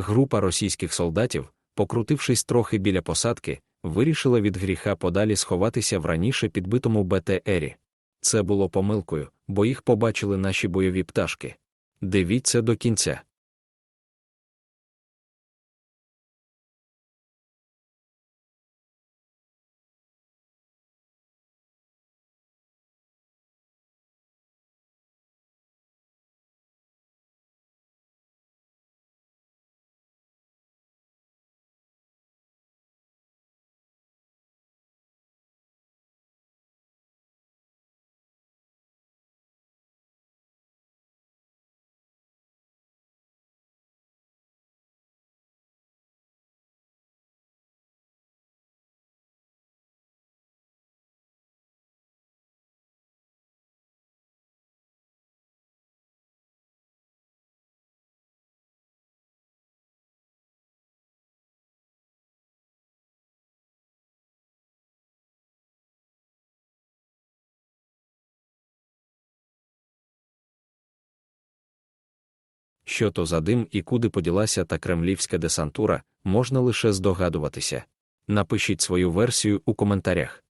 Група російських солдатів, покрутившись трохи біля посадки, вирішила від гріха подалі сховатися в раніше підбитому БТРі. Це було помилкою, бо їх побачили наші бойові пташки. Дивіться до кінця. Що то за дим і куди поділася та кремлівська десантура, можна лише здогадуватися. Напишіть свою версію у коментарях.